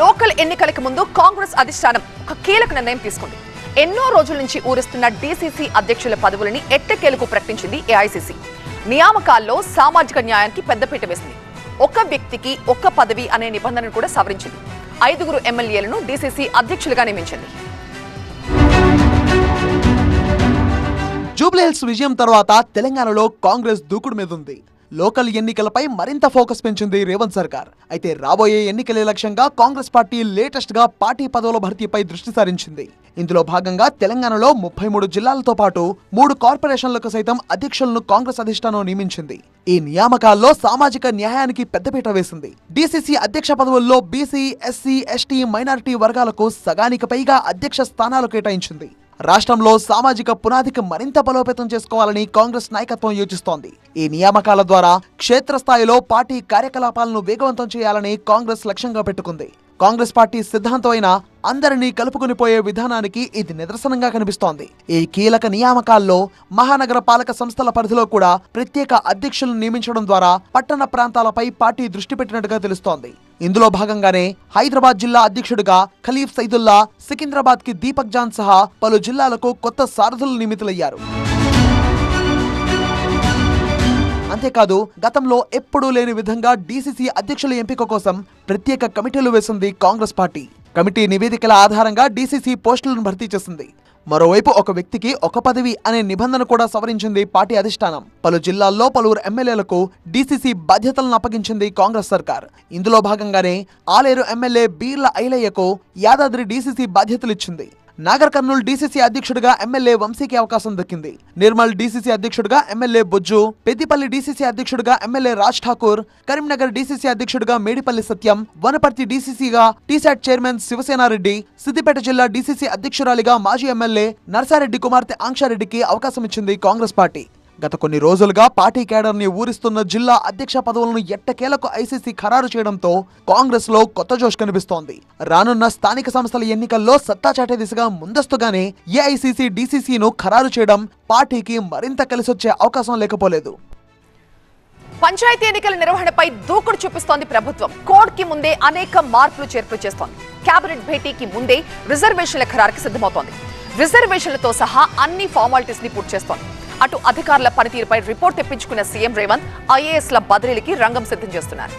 Local ఎన్నికలకు ముందు కాంగ్రెస్ అధిష్టానం ఒక కీలక నిర్ణయం తీసుకుంది. ఎన్నో రోజుల నుంచి ఊరిస్తున్న డీసీసీ అధ్యక్షుల పదవులని ఎట్టకేలకు ప్రకటించింది ఏఐసీసీ. నియామకాల్లో సామాజిక న్యాయానికి పెద్దపీట వేసింది. ఒక వ్యక్తికి ఒక్క పదవి అనే నిబంధనను కూడా సవరించింది. ఐదుగురు ఎమ్మెల్యేలను డీసీసీ అధ్యక్షులుగా నియమించింది. జూబ్లీహిల్స్ విజయం తర్వాత తెలంగాణలో కాంగ్రెస్ దూకుడు మీద ఉంది లోకల్ ఎన్నికలపై మరింత ఫోకస్ పెంచింది రేవంత్ సర్కార్. అయితే రాబోయే ఎన్నికలే లక్ష్యంగా కాంగ్రెస్ పార్టీ లేటెస్ట్గా పార్టీ పదవుల భర్తీపై దృష్టి సారించింది. ఇందులో భాగంగా తెలంగాణలో ముప్పై మూడు జిల్లాలతో పాటు మూడు కార్పొరేషన్లకు సైతం అధ్యక్షులను కాంగ్రెస్ అధిష్టానం నియమించింది. ఈ నియామకాల్లో సామాజిక న్యాయానికి పెద్దపీట వేసింది. డీసీసీ అధ్యక్ష పదవుల్లో బీసీ ఎస్సీ ఎస్టీ మైనారిటీ వర్గాలకు సగానికి పైగా అధ్యక్ష స్థానాలు కేటాయించింది. రాష్ట్రంలో సామాజిక పునాదికి మరింత బలోపేతం చేసుకోవాలని కాంగ్రెస్ నాయకత్వం యోచిస్తోంది. ఈ నియామకాల ద్వారా క్షేత్రస్థాయిలో పార్టీ కార్యకలాపాలను వేగవంతం చేయాలని కాంగ్రెస్ లక్ష్యంగా పెట్టుకుంది. కాంగ్రెస్ పార్టీ సిద్ధాంతమైన అందరినీ కలుపుకునిపోయే విధానానికి ఇది నిదర్శనంగా కనిపిస్తోంది. ఈ కీలక నియామకాల్లో మహానగర పాలక సంస్థల పరిధిలో కూడా ప్రత్యేక అధ్యక్షులను నియమించడం ద్వారా పట్టణ ప్రాంతాలపై పార్టీ దృష్టి పెట్టినట్టుగా తెలుస్తోంది. ఇందులో భాగంగానే హైదరాబాద్ జిల్లా అధ్యక్షుడిగా ఖలీఫ్ సైదుల్లా సికింద్రాబాద్కి దీపక్ జాన్ సహా పలు జిల్లాలకు కొత్త సారథులు నియమితులయ్యారు. అంతేకాదు గతంలో ఎప్పుడూ లేని విధంగా డీసీసీ అధ్యక్షుల ఎంపిక కోసం ప్రత్యేక కమిటీలు వేసింది కాంగ్రెస్ పార్టీ. కమిటీ నివేదికల ఆధారంగా డీసీసీ పోస్టులను భర్తీ చేసింది. మరోవైపు ఒక వ్యక్తికి ఒక పదవి అనే నిబంధన కూడా సవరించింది పార్టీ అధిష్టానం. పలు జిల్లాల్లో పలువురు ఎమ్మెల్యేలకు డీసీసీ బాధ్యతలను అప్పగించింది కాంగ్రెస్ సర్కార్. ఇందులో భాగంగానే ఆలేరు ఎమ్మెల్యే బీర్ల ఐలయ్యకు యాదాద్రి డీసీసీ బాధ్యతలు ఇచ్చింది. నాగర్ కర్నూలు డీసీసీ అధ్యక్షుడిగా ఎమ్మెల్యే వంశీకి అవకాశం దక్కింది. నిర్మల్ డీసీసీ అధ్యక్షుడిగా ఎమ్మెల్యే బొజ్జు పెద్దిపల్లి డీసీసీ అధ్యక్షుడిగా ఎమ్మెల్యే రాజ్ ఠాకూర్ కరీంనగర్ డీసీసీ అధ్యక్షుడిగా Medipalli Satyam Wanaparthy డీసీసీగా T SAT chairman Sivasenareddy Siddipet జిల్లా డీసీసీ అధ్యక్షురాలిగా మాజీ ఎమ్మెల్యే నర్సారెడ్డి కుమార్తె ఆంక్షారెడ్డికి అవకాశం ఇచ్చింది కాంగ్రెస్ పార్టీ. గత కొన్ని రోజులుగా పార్టీ కేడర్ని ఊరిస్తున్న జిల్లా అధ్యక్ష పదవులను ఎట్టకేలకు ఐసీసీ ఖరారు చేయడంతో కాంగ్రెస్లో కొత్త జోష్ కనిపిస్తోంది. రానున్న స్థానిక సంస్థల ఎన్నికల్లో సత్తా చాటే దిశగా ముందస్తుగానే ఏఐసీసీ డీసీసీను ఖరారు చేయడం పార్టీకి మరింత కలిసొచ్చే అవకాశం లేకపోలేదు. పంచాయతీ ఎన్నికల నిర్వహణపై దూకుడు చూపిస్తోంది ప్రభుత్వం. కోడ్కి ముందే అనేక మార్పులు చేర్పులు చేస్తోంది. కేబినెట్ భేటీకి ముందే రిజర్వేషన్ల ఖరారుకి సిద్ధమవుతోంది. రిజర్వేషన్లతో సహా అన్ని ఫార్మాలిటీస్ని పూర్తి చేస్తోంది. అటు అధికారుల పనితీరుపై రిపోర్ట్ తెప్పించుకున్న సీఎం రేవంత్ ఐఏఎస్ల బదిలీలకి రంగం సిద్ధం చేస్తున్నారు.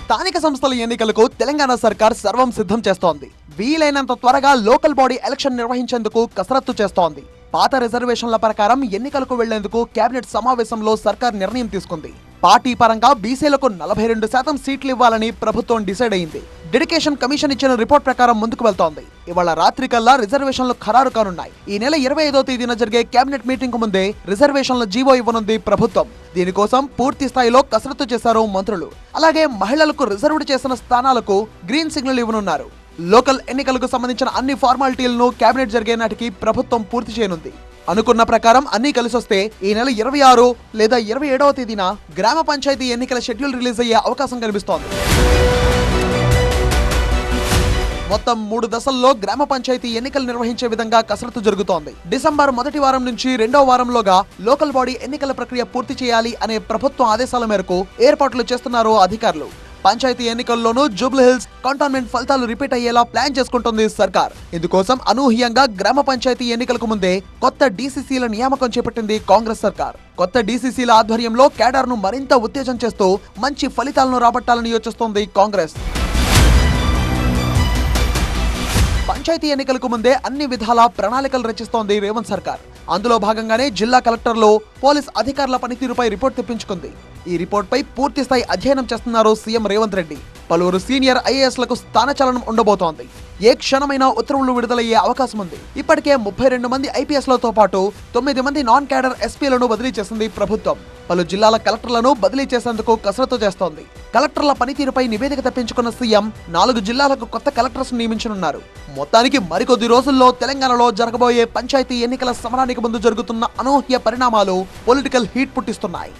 స్థానిక సంస్థల ఎన్నికలకు తెలంగాణ సర్కార్ సర్వం సిద్ధం చేస్తోంది. వీలైనంత త్వరగా లోకల్ బాడీ ఎలక్షన్ నిర్వహించేందుకు కసరత్తు చేస్తోంది. పాత రిజర్వేషన్ల ప్రకారం ఎన్నికలకు వెళ్ళేందుకు కేబినెట్ సమావేశంలో సర్కార్ నిర్ణయం తీసుకుంది. పార్టీ పరంగా బీసీలకు నలభై రెండు శాతం సీట్లు ఇవ్వాలని ప్రభుత్వం డిసైడ్ అయింది. డెడికేషన్ కమిషన్ ఇచ్చిన రిపోర్ట్ ప్రకారం ముందుకు వెళ్తోంది. ఇవాళ రాత్రి కల్లా రిజర్వేషన్లు ఖరారు కానున్నాయి. ఈ నెల ఇరవై ఐదో తేదీన జరిగే కేబినెట్ మీటింగ్కు ముందే రిజర్వేషన్ల జీవో ఇవ్వనుంది ప్రభుత్వం. దీనికోసం పూర్తి స్థాయిలో కసరత్తు చేశారు మంత్రులు. అలాగే మహిళలకు రిజర్వ్డ్ చేసిన స్థానాలకు గ్రీన్ సిగ్నల్ ఇవ్వనున్నారు. లోకల్ ఎన్నికలకు సంబంధించిన అన్ని ఫార్మాలిటీలను కేబినెట్ జరిగే నాటికి ప్రభుత్వం పూర్తి చేయనుంది. అనుకున్న ప్రకారం అన్ని కలిసొస్తే ఈ నెల ఇరవై ఆరు లేదా ఇరవై ఏడవ తేదీన గ్రామ పంచాయతీ ఎన్నికల షెడ్యూల్ రిలీజ్ అయ్యే అవకాశం కనిపిస్తోంది. మొత్తం మూడు దశల్లో గ్రామ పంచాయతీ ఎన్నికలు నిర్వహించే విధంగా కసరత్తు జరుగుతోంది. డిసెంబర్ మొదటి వారం నుంచి రెండో వారంలోగా లోకల్ బాడీ ఎన్నికల ప్రక్రియ పూర్తి చేయాలి అనే ప్రభుత్వం ఆదేశాల మేరకు ఏర్పాట్లు చేస్తున్నారు అధికారులు. పంచాయతీ ఎన్నికల్లోనూ జూబ్లీహిల్స్ కంటోన్మెంట్ ఫలితాలు రిపీట్ అయ్యేలా ప్లాన్ చేసుకుంటుంది సర్కార్. ఇందుకోసం అనూహ్యంగా గ్రామ పంచాయతీ ఎన్నికలకు ముందే కొత్త డీసీసీల నియామకం చేపట్టింది కాంగ్రెస్ సర్కార్. కొత్త డీసీసీల ఆధ్వర్యంలో కేడర్ను మరింత ఉత్తేజం చేస్తూ మంచి ఫలితాలను రాబట్టాలని యోచిస్తోంది కాంగ్రెస్. పంచాయతీ ఎన్నికలకు ముందే అన్ని విధాల ప్రణాళికలు రచిస్తోంది రేవంత్ సర్కార్. అందులో భాగంగానే జిల్లా కలెక్టర్లు పోలీస్ అధికారుల పనితీరుపై రిపోర్ట్ తెప్పించుకుంది. ఈ రిపోర్ట్పై పూర్తి స్థాయి అధ్యయనం చేస్తున్నారు సీఎం రేవంత్ రెడ్డి. పలువురు సీనియర్ ఐఏఎస్లకు స్థానచలనం ఉండబోతోంది. ఏ క్షణమైనా ఉత్తర్వులు విడుదలయ్యే అవకాశం ఉంది. ఇప్పటికే ముప్పై రెండు మంది ఐపీఎస్లతో పాటు తొమ్మిది మంది నాన్ క్యాడర్ ఎస్పీలను బదిలీ చేసింది ప్రభుత్వం. పలు జిల్లాల కలెక్టర్లను బదిలీ చేసేందుకు కసరత్తు చేస్తోంది. కలెక్టర్ల పనితీరుపై నివేదిక తెప్పించుకున్న సీఎం నాలుగు జిల్లాలకు కొత్త కలెక్టర్స్ నియమించనున్నారు. మొత్తానికి మరికొద్ది రోజుల్లో తెలంగాణలో జరగబోయే పంచాయతీ ఎన్నికల సమరానికి ముందు జరుగుతున్న అనూహ్య పరిణామాలు పొలిటికల్ హీట్ పుట్టిస్తున్నాయి.